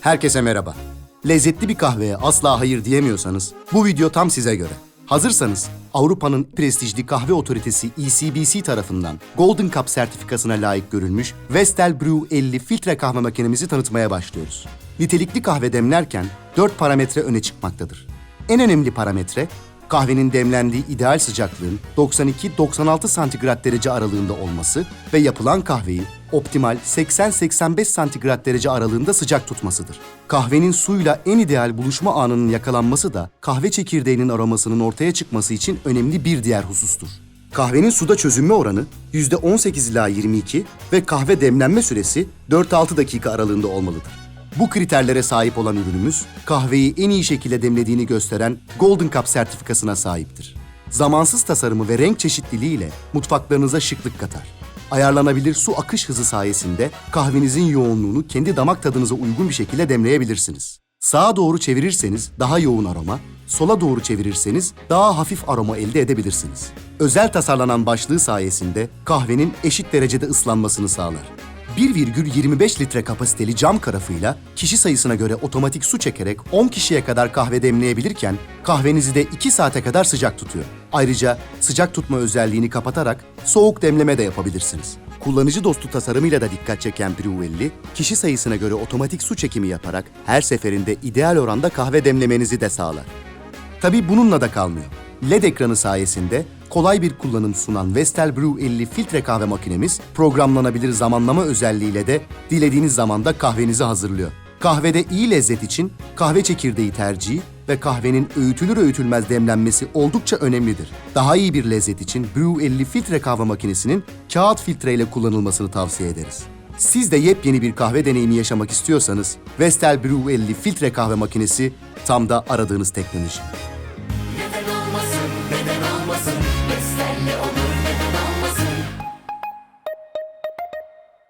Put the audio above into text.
Herkese merhaba. Lezzetli bir kahveye asla hayır diyemiyorsanız bu video tam size göre. Hazırsanız Avrupa'nın prestijli kahve otoritesi ECBC tarafından Golden Cup sertifikasına layık görülmüş Vestel Brew 50 filtre kahve makinemizi tanıtmaya başlıyoruz. Nitelikli kahve demlerken 4 parametre öne çıkmaktadır. En önemli parametre kahvenin demlendiği ideal sıcaklığın 92-96 santigrat derece aralığında olması ve yapılan kahveyi optimal 80-85 santigrat derece aralığında sıcak tutmasıdır. Kahvenin suyla en ideal buluşma anının yakalanması da kahve çekirdeğinin aromasının ortaya çıkması için önemli bir diğer husustur. Kahvenin suda çözünme oranı %18 ila 22 ve kahve demlenme süresi 4-6 dakika aralığında olmalıdır. Bu kriterlere sahip olan ürünümüz, kahveyi en iyi şekilde demlediğini gösteren Golden Cup sertifikasına sahiptir. Zamansız tasarımı ve renk çeşitliliği ile mutfaklarınıza şıklık katar. Ayarlanabilir su akış hızı sayesinde kahvenizin yoğunluğunu kendi damak tadınıza uygun bir şekilde demleyebilirsiniz. Sağa doğru çevirirseniz daha yoğun aroma, sola doğru çevirirseniz daha hafif aroma elde edebilirsiniz. Özel tasarlanan başlığı sayesinde kahvenin eşit derecede ıslanmasını sağlar. 1,25 litre kapasiteli cam karafıyla kişi sayısına göre otomatik su çekerek 10 kişiye kadar kahve demleyebilirken kahvenizi de 2 saate kadar sıcak tutuyor. Ayrıca sıcak tutma özelliğini kapatarak soğuk demleme de yapabilirsiniz. Kullanıcı dostu tasarımıyla da dikkat çeken Brew 50, kişi sayısına göre otomatik su çekimi yaparak her seferinde ideal oranda kahve demlemenizi de sağlar. Tabii bununla da kalmıyor. LED ekranı sayesinde kolay bir kullanım sunan Vestel Brew 50 filtre kahve makinemiz programlanabilir zamanlama özelliğiyle de dilediğiniz zamanda kahvenizi hazırlıyor. Kahvede iyi lezzet için kahve çekirdeği tercihi ve kahvenin öğütülür öğütülmez demlenmesi oldukça önemlidir. Daha iyi bir lezzet için Brew 50 filtre kahve makinesinin kağıt filtreyle kullanılmasını tavsiye ederiz. Siz de yepyeni bir kahve deneyimi yaşamak istiyorsanız Vestel Brew 50 filtre kahve makinesi tam da aradığınız teknoloji.